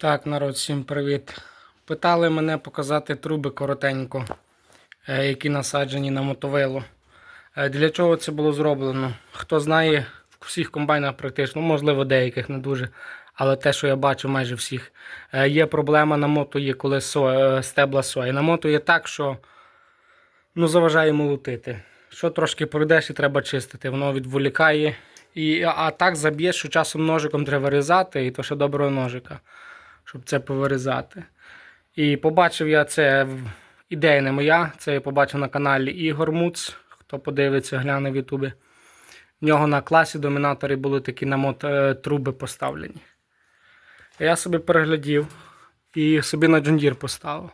Так, народ, всім привіт. Питали мене показати труби коротенько, е, які насаджені на мотовилу. Е, Для чого це було зроблено? Хто знає, в всіх комбайнах практично, ну, можливо, деяких не дуже, але те, що я бачу, майже всіх. Е, Є проблема на мото, є коли со, стебла сої. На мото є так, що ну, заважає молотити. Що трошки пройдеш і треба чистити, воно відволікає. І, а так заб'єш, що часом ножиком треба вирізати, і то ще доброго ножика, щоб це повирізати. І побачив я це, ідея не моя, це я побачив на каналі Ігор Муц, хто подивиться, гляне в Ютубі. В нього на класі домінатори були такі на мот, е, труби поставлені. Я собі переглядів і собі на джундір поставив.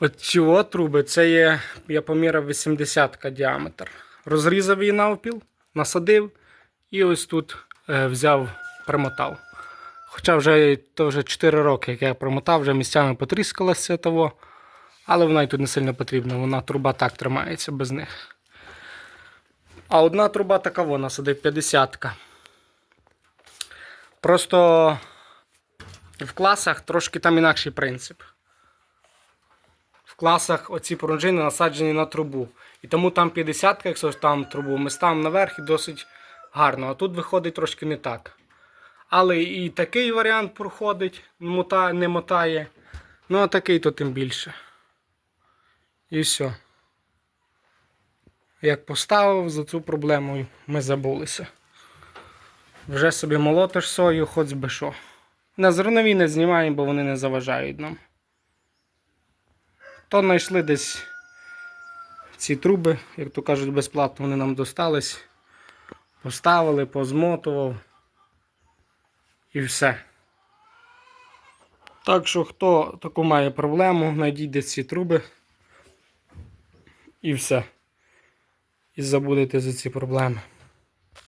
От чого труби? Це є, я поміряв 80 діаметр. Розрізав її навпіл, насадив і ось тут е, взяв, примотав. Хоча вже, то вже 4 роки, як я примотав, вже місцями потріскалося того, але вона й тут не сильно потрібна, вона труба так тримається без них. А одна труба така вона садив 50. -ка. Просто в класах трошки там інакший принцип в класах оці пружини насаджені на трубу. І тому там 50, якщо там трубу, ми ставимо наверх і досить гарно. А тут виходить трошки не так. Але і такий варіант проходить, не мотає. Ну, а такий то тим більше. І все. Як поставив за цю проблему, ми забулися. Вже собі молотиш сою, хоч би що. На зернові не знімаємо, бо вони не заважають нам. То знайшли десь ці труби, як то кажуть, безплатно вони нам достались. Поставили, позмотував. І все. Так що, хто таку має проблему, знайдіть ці труби. І все. І забудете за ці проблеми.